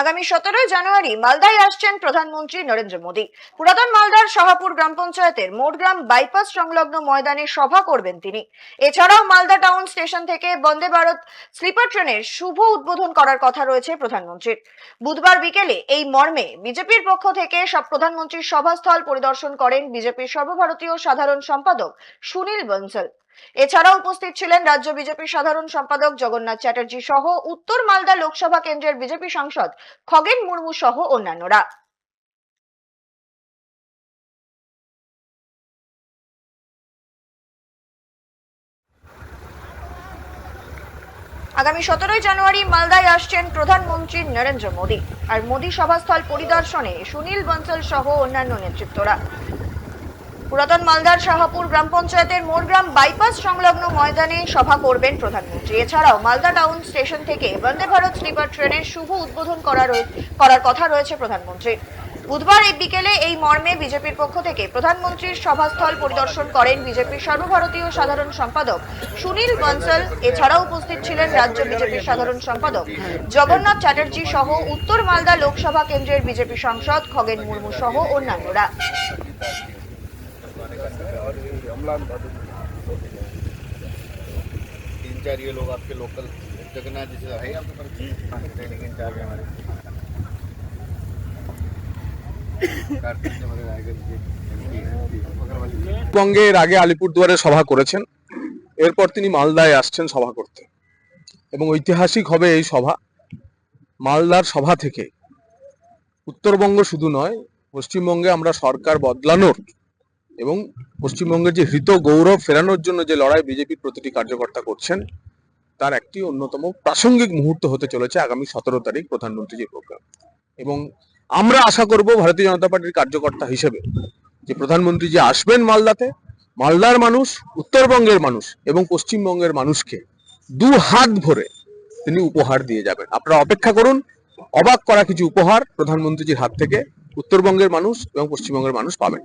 আগামী সতেরোই জানুয়ারি মালদায় আসছেন প্রধানমন্ত্রী নরেন্দ্র মোদী। পুরাতন মালদার শাহাপুর গ্রাম পঞ্চায়েতের মোটগ্রাম বাইপাস সংলগ্ন ময়দানে সভা করবেন তিনি। এছাড়াও মালদা টাউন স্টেশন থেকে বন্দে ভারত স্লিপার ট্রেনের শুভ উদ্বোধন করার কথা রয়েছে প্রধানমন্ত্রীর। বুধবার বিকেলে এই মর্মে বিজেপির পক্ষ থেকে সব প্রধানমন্ত্রীর সভাস্থল পরিদর্শন করেন বিজেপির সর্বভারতীয় সাধারণ সম্পাদক সুনীল বনসল। এছাড়াও উপস্থিত ছিলেন রাজ্য বিজেপির সাধারণ সম্পাদক জগন্নাথ চ্যাটার্জি সহ উত্তর মালদা লোকসভা কেন্দ্রের বিজেপি সাংসদ খগেন মুর্মু সহ অন্যান্যরা। আগামী সতেরোই জানুয়ারি মালদায় আসছেন প্রধানমন্ত্রী নরেন্দ্র মোদী। আর মোদী সভাস্থল পরিদর্শনে সুনীল বনসল সহ অন্যান্য নেতৃত্বরা। পুরাতন মালদার শাহাপুর গ্রাম পঞ্চায়েতের মোরগ্রাম বাইপাস সংলগ্ন ময়দানে সভা করবেন প্রধানমন্ত্রী। এছাড়াও মালদা টাউন স্টেশন থেকে বন্দে ভারত স্লিপার ট্রেনের শুভ উদ্বোধন করার কথা রয়েছে প্রধানমন্ত্রীর বুধবার এই বিকেলে এই মর্মে বিজেপির পক্ষ থেকে প্রধানমন্ত্রীর সভাস্থল পরিদর্শন করেন বিজেপির সর্বভারতীয় সাধারণ সম্পাদক সুনীল বনসল। এছাড়াও উপস্থিত ছিলেন রাজ্য বিজেপির সাধারণ সম্পাদক জগন্নাথ চ্যাটার্জি সহ উত্তর মালদা লোকসভা কেন্দ্রের বিজেপি সাংসদ খগেন মুর্মু সহ অন্যান্যরা। अमलान भादु तीन चार ये लोग आपके लोकल जगन्नाथ जी से है आपके पास ट्रेनिंग इंचार्ज है हमारे कार्तिक जी हमारे रायगढ़ के एमपी हैं अग्रवाल जी পশ্চিমবঙ্গে এর আগে আলিপুরদুয়ারে সভা করেছেন এরপর তিনি মালদায় আসছেন সভা করতে এবং ঐতিহাসিক হবে এই সভা মালদার সভা থেকে উত্তরবঙ্গ শুধু নয় পশ্চিমবঙ্গে আমরা সরকার বদলানোর এবং পশ্চিমবঙ্গের যে হৃত গৌরব ফেরানোর জন্য যে লড়াই বিজেপির প্রতিটি কার্যকর্তা করছেন, তার একটি অন্যতম প্রাসঙ্গিক মুহূর্ত হতে চলেছে আগামী সতেরো তারিখ প্রধানমন্ত্রীজির প্রোগ্রাম এবং আমরা আশা করব ভারতীয় জনতা পার্টির কার্যকর্তা হিসেবে যে প্রধানমন্ত্রী যে আসবেন মালদাতে, মালদার মানুষ, উত্তরবঙ্গের মানুষ এবং পশ্চিমবঙ্গের মানুষকে দু হাত ভরে তিনি উপহার দিয়ে যাবেন। আপনারা অপেক্ষা করুন, অবাক করা কিছু উপহার প্রধানমন্ত্রীজির হাত থেকে উত্তরবঙ্গের মানুষ এবং পশ্চিমবঙ্গের মানুষ পাবেন।